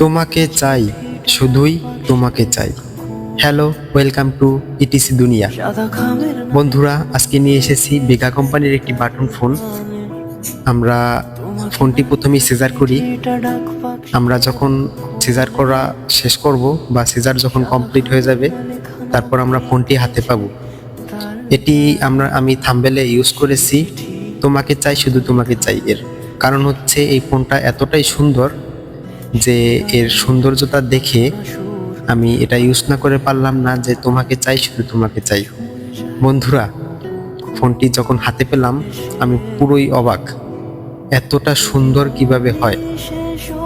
তোমাকে চাই, শুধুই তোমাকে চাই। হ্যালো ওয়েলকাম টু ইটিসি দুনিয়া। বন্ধুরা, আজকে নিয়ে এসেছি বেগা কোম্পানির একটি বাটন ফোন আমরা ফোনটি প্রথমেই সিজার করি। আমরা যখন সিজার করা শেষ করব বা সিজার যখন কমপ্লিট হয়ে যাবে, তারপর আমরা ফোনটি হাতে পাব। এটি আমরা, আমি থাম্বেলে ইউজ করেছি। তোমাকে চাই, শুধু তোমাকে চাই এর। কারণ হচ্ছে এই ফোনটা এতটাই সুন্দর যে এর সৌন্দর্যতা দেখে আমি এটা ইউজ না করে পারলাম না যে তোমাকে চাই শুধু তোমাকে চাই বন্ধুরা, ফোনটি যখন হাতে পেলাম, আমি পুরোই অবাক। এতটা সুন্দর কীভাবে হয়।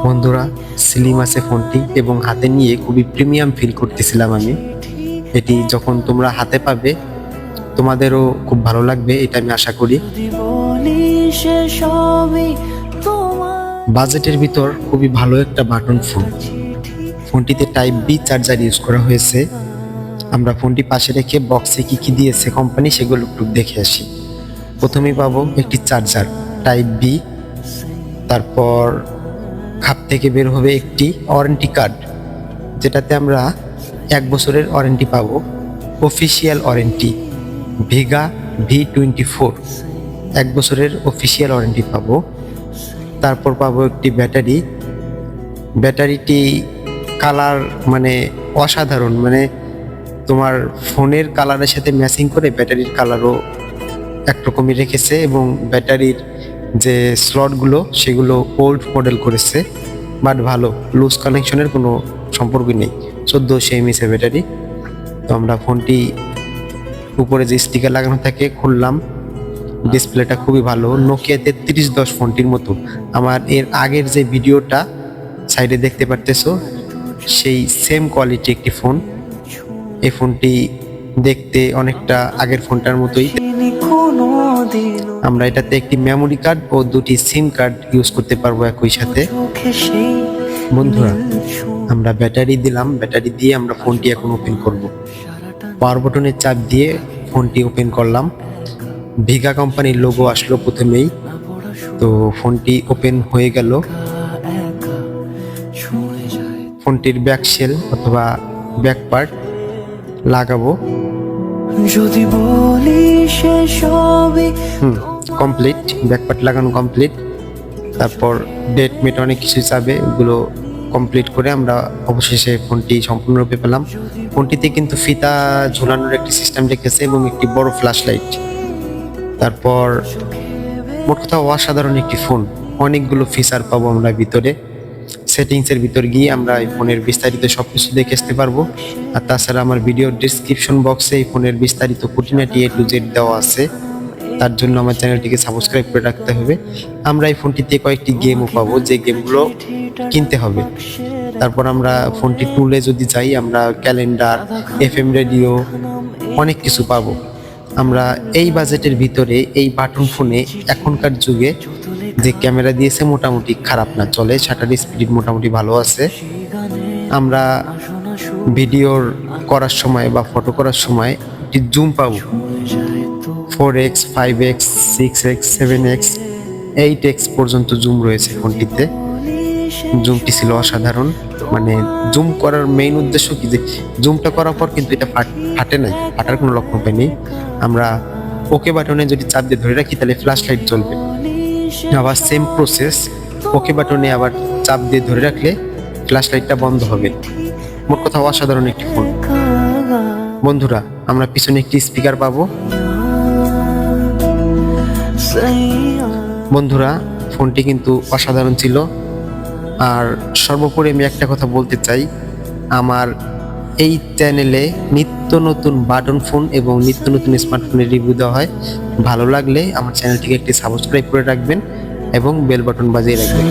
বন্ধুরা, স্লিম আছে ফোনটি এবং হাতে নিয়ে খুবই প্রিমিয়াম ফিল করতেছিলাম আমি। এটি যখন তোমরা হাতে পাবে, তোমাদেরও খুব ভালো লাগবে, এটা আমি আশা করি। বাজেটের ভিতর খুবই ভালো একটা বাটন ফোন। ফোনটিতে টাইপ বি চার্জার ইউজ করা হয়েছে। আমরা ফোনটি পাশে রেখে বক্সে কি কি দিয়েছে কোম্পানি সেগুলো একটু দেখে আসি। প্রথমেই পাবো একটি চার্জার টাইপ বি তারপর খাপ থেকে বের হবে একটি ওয়ারেন্টি কার্ড যেটাতে আমরা এক বছরের ওয়ারেন্টি পাবো। অফিসিয়াল ওয়ারেন্টি ভিগা ভি টোয়েন্টি ফোর এক বছরের অফিসিয়াল ওয়ারেন্টি পাবো। তারপর পাবো একটি ব্যাটারি। ব্যাটারিটি কালার মানে অসাধারণ মানে তোমার ফোনের কালারের সাথে ম্যাচিং করে ব্যাটারির কালারও একরকমই রেখেছে এবং ব্যাটারির যে স্লটগুলো সেগুলো ওল্ড মডেল করেছে বাট ভালো লুজ কানেকশনের কোনো সম্পর্কই নেই। চোদ্দোশো এমএসের ব্যাটারি। তো আমরা ফোনটি উপরে যে স্টিকার লাগানো থাকে, খুললাম। ডিসপ্লেটা খুবই ভালো নোকিয়া তেত্রিশ দশ ফোনটির মতো। আমার এর আগের যে ভিডিওটা সাইডে দেখতে পারতেছো, সেই সেম কোয়ালিটি একটি ফোন এই ফোনটি দেখতে অনেকটা আগের ফোনটার মতোই। আমরা এটাতে একটি মেমোরি কার্ড ও দুটি সিম কার্ড ইউজ করতে পারব একই সাথে। বন্ধুরা, আমরা ব্যাটারি দিলাম, ব্যাটারি দিয়ে আমরা ফোনটি এখন ওপেন করব। পাওয়ার বটনের চাপ দিয়ে ফোনটি ওপেন করলাম। ভিগা কোম্পানির লোগো আসলো প্রথমেই। তো ফোনটি ওপেন হয়ে গেল। ফোনটির ব্যাক শেল অথবা ব্যাক পার্ট লাগাবো। যদি বলি সে সবই কমপ্লিট ব্যাক পার্ট লাগানো কমপ্লিট তারপর ডেট মেট অনেক কিছু চাবে ওগুলো কমপ্লিট করে আমরা অবশেষে ফোনটি সম্পূর্ণরূপে পেলাম। ফোনটিতে কিন্তু ফিতা ঝোলানোর একটি সিস্টেম রেখেছে এবং একটি বড় ফ্ল্যাশ লাইট তারপর মোট কথা অসাধারণ একটি ফোন। অনেকগুলো ফিচার পাবো আমরা ভিতরে। সেটিংসের ভিতর গিয়ে আমরা এই ফোনের বিস্তারিত সব কিছু দেখে আসতে পারব। আর তাছাড়া আমার ভিডিও ডিসক্রিপশন বক্সে এই ফোনের বিস্তারিত খুঁটিনাটি এ টু জেড দেওয়া আছে। তার জন্য আমার চ্যানেলটিকে সাবস্ক্রাইব করে রাখতে হবে। আমরা এই ফোনটিতে কয়েকটি গেমও পাবো, যে গেমগুলো কিনতে হবে। তারপর আমরা ফোনটি টুলে যদি যাই, আমরা ক্যালেন্ডার এফ এম রেডিও অনেক কিছু পাবো। আমরা এই বাজেটের ভিতরে এই বাটন ফোনে এখনকার যুগে যে ক্যামেরা দিয়েছে মোটামুটি খারাপ না, চলে শাটার স্পিড মোটামুটি ভালো আছে। আমরা ভিডিওর করার সময় বা ফটো করার সময় একটি জুম পাবো। Four X five X six X seven X eight X পর্যন্ত জুম রয়েছে ফোনটিতে। জুমটি ছিল অসাধারণ। মানে জুম করার মেইন উদ্দেশ্য কি যে জুমটা করার পর কিন্তু এটা ফাট- নাই, ফাটার কোনো লক্ষণ পাইনি আমরা ওকে বাটনে যদি চাপ দিয়ে ধরে রাখি, তাহলে ফ্ল্যাশ লাইট জ্বলবে। আবার সেম প্রসেস ওকে বাটনে আবার চাপ দিয়ে ধরে রাখলে ফ্ল্যাশ লাইটটা বন্ধ হবে। মোট কথা অসাধারণ একটি ফোন বন্ধুরা, আমরা পিছনে একটি স্পিকার পাবো। বন্ধুরা ফোনটি কিন্তু অসাধারণ ছিল। আর সর্বোপরি আমি একটা কথা বলতে চাই। আমার এই চ্যানেলে নিত্য নতুন বাটন ফোন এবং নিত্য নতুন স্মার্টফোনের রিভিউ দেওয়া হয়। ভালো লাগলে আমার চ্যানেলটিকে একটি সাবস্ক্রাইব করে রাখবেন এবং বেল বাটন বাজিয়ে রাখবেন।